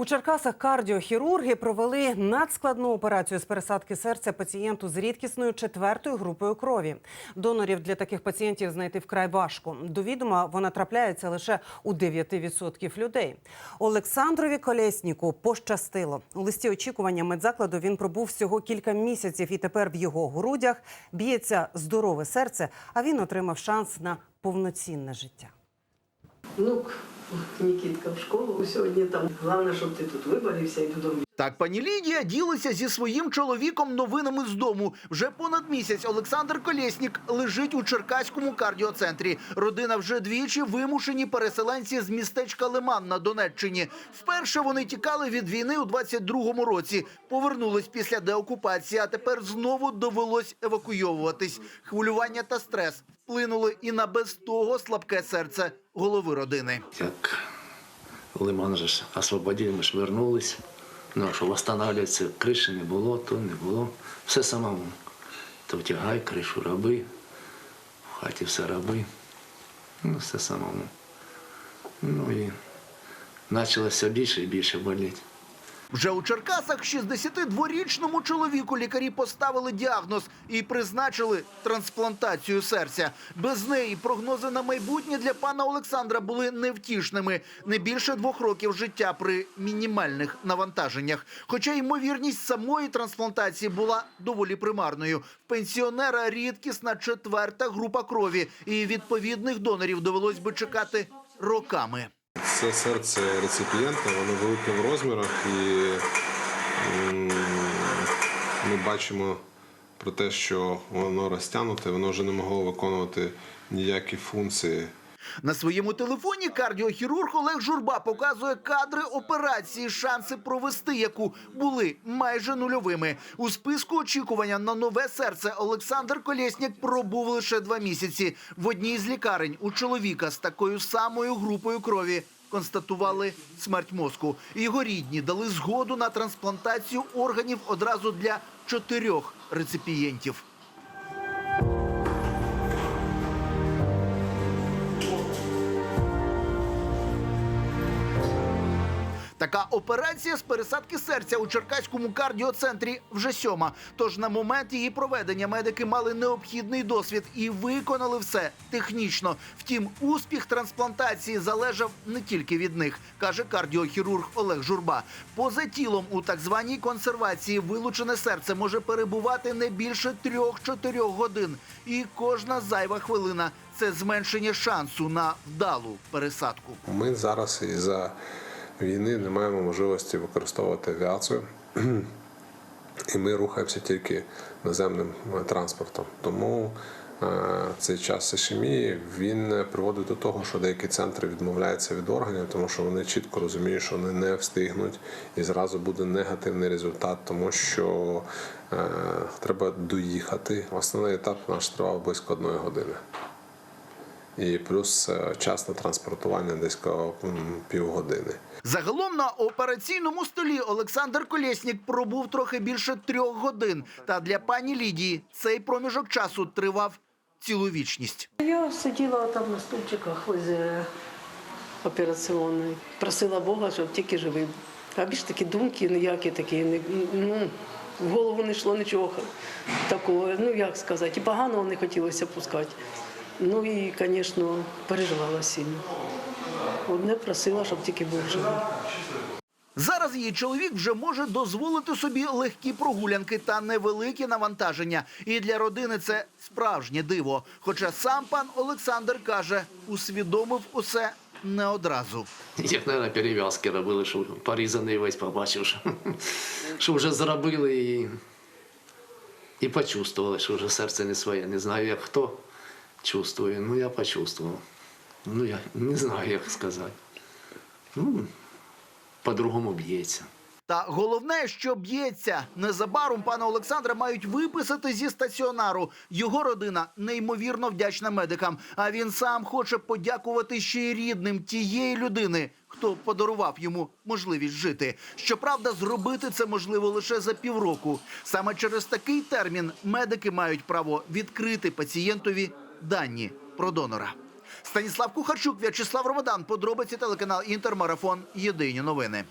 У Черкасах кардіохірурги провели надскладну операцію з пересадки серця пацієнту з рідкісною четвертою групою крові. Донорів для таких пацієнтів знайти вкрай важко. До відома вона трапляється лише у 9% людей. Олександрові Колєсніку пощастило. У листі очікування медзакладу він пробув всього кілька місяців, і тепер в його грудях б'ється здорове серце. А він отримав шанс на повноцінне життя. Внук Нікітка в школу сьогодні там. Головне, щоб ти тут виборився і додому. Так, пані Лідія ділиться зі своїм чоловіком новинами з дому. Вже понад місяць Олександр Колєснік лежить у Черкаському кардіоцентрі. Родина вже двічі вимушені переселенці з містечка Лиман на Донеччині. Вперше вони тікали від війни у 22-му році. Повернулись після деокупації, а тепер знову довелось евакуйовуватись. Хвилювання та стрес вплинули і на без того слабке серце голови родини. Як Лиман же ж освободили, ми ж вернулись. Ну, що восстанавливаться, криші не було, то не було. Все самому. То втягай, кришу роби, в хаті все роби. Ну, все самому. Ну і почалося більше і більше боліти. Вже у Черкасах 62-річному чоловіку лікарі поставили діагноз і призначили трансплантацію серця. Без неї прогнози на майбутнє для пана Олександра були невтішними. Не більше двох років життя при мінімальних навантаженнях. Хоча ймовірність самої трансплантації була доволі примарною. В пенсіонера рідкісна четверта група крові, і відповідних донорів довелось би чекати роками. Це серце реципієнта, воно велике в розмірах, і ми бачимо про те, що воно розтягнуте, воно вже не могло виконувати ніякі функції. На своєму телефоні кардіохірург Олег Журба показує кадри операції, шанси провести яку були майже нульовими. У списку очікування на нове серце Олександр Колєснік пробув лише два місяці. В одній з лікарень у чоловіка з такою самою групою крові констатували смерть мозку. Його рідні дали згоду на трансплантацію органів одразу для чотирьох реципієнтів. Така операція з пересадки серця у Черкаському кардіоцентрі вже сьома. Тож на момент її проведення медики мали необхідний досвід і виконали все технічно. Втім, успіх трансплантації залежав не тільки від них, каже кардіохірург Олег Журба. Поза тілом у так званій консервації вилучене серце може перебувати не більше трьох-чотирьох годин. І кожна зайва хвилина це зменшення шансу на вдалу пересадку. Ми зараз із-за війни не маємо можливості використовувати авіацію, і ми рухаємося тільки наземним е, транспортом. Тому е, цей час ішемії він приводить до того, що деякі центри відмовляються від органів, тому що вони чітко розуміють, що вони не встигнуть, і зразу буде негативний результат, тому що е, треба доїхати. Основний етап наш тривав близько одної години. І плюс е, час на транспортування десь півгодини. Загалом на операційному столі Олександр Колєснік пробув трохи більше трьох годин. Та для пані Лідії цей проміжок часу тривав цілу вічність. Я сиділа там на стульчиках возле операційної. Просила Бога, щоб тільки живий. А більш такі думки ніякі такі, ну, в голову не йшло нічого такого, ну як сказати, і поганого не хотілося пускати. Ну і, звісно, переживала сильно. Одне просила, щоб тільки був живий. Зараз її чоловік вже може дозволити собі легкі прогулянки та невеликі навантаження. І для родини це справжнє диво. Хоча сам пан Олександр каже, усвідомив усе не одразу. Як, мабуть, перев'язки робили, що порізаний весь побачив, що, що вже зробили і, і почувствували, що вже серце не своє. Не знаю, як хто чувствує. Ну, я почувствував. Ну, я не знаю, як сказати. Ну, по-другому б'ється. Та головне, що б'ється незабаром пана Олександра мають виписати зі стаціонару. Його родина неймовірно вдячна медикам. А він сам хоче подякувати ще й рідним тієї людини, хто подарував йому можливість жити. Щоправда, зробити це можливо лише за півроку. Саме через такий термін медики мають право відкрити пацієнтові дані про донора. Станіслав Кухарчук, В'ячеслав Ромадан. Подробиці телеканал Інтермарафон. Єдині новини.